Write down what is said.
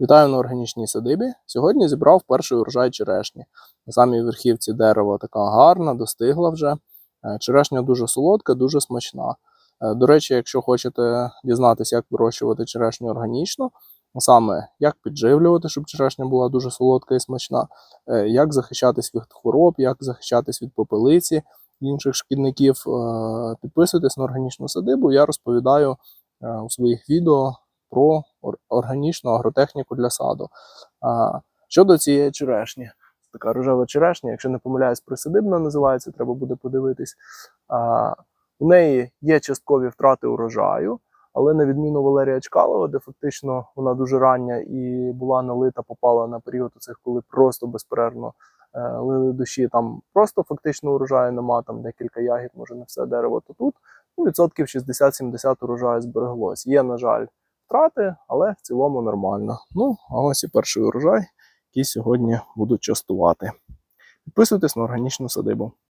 Вітаю на органічній садибі. Сьогодні зібрав перший урожай черешні. На самій верхівці дерева така гарна, достигла вже. Е, Черешня дуже солодка, дуже смачна. Е, До речі, якщо хочете дізнатися, як вирощувати черешню органічно, саме як підживлювати, щоб черешня була дуже солодка і смачна, е, як захищатись від хвороб, як захищатись від попелиці інших шкідників, підписуйтесь на органічну садибу. Я розповідаю у своїх відео про органічну агротехніку для саду. А, щодо цієї черешні, така рожева черешня, якщо не помиляюсь, присадибна називається, треба буде подивитись. А, у неї є часткові втрати урожаю, але на відміну Валерія Чкалова, де фактично вона дуже рання і була налита, попала на період цих, коли просто безперервно е, лили дощі, там просто фактично урожаю нема, там декілька ягід, може не все дерево, то тут ну, відсотків 60-70 урожаю збереглось. Є, на жаль, втрати, але в цілому нормально. Ну, а ось і перший урожай, який сьогодні буду частувати. Підписуйтесь на органічну садибу.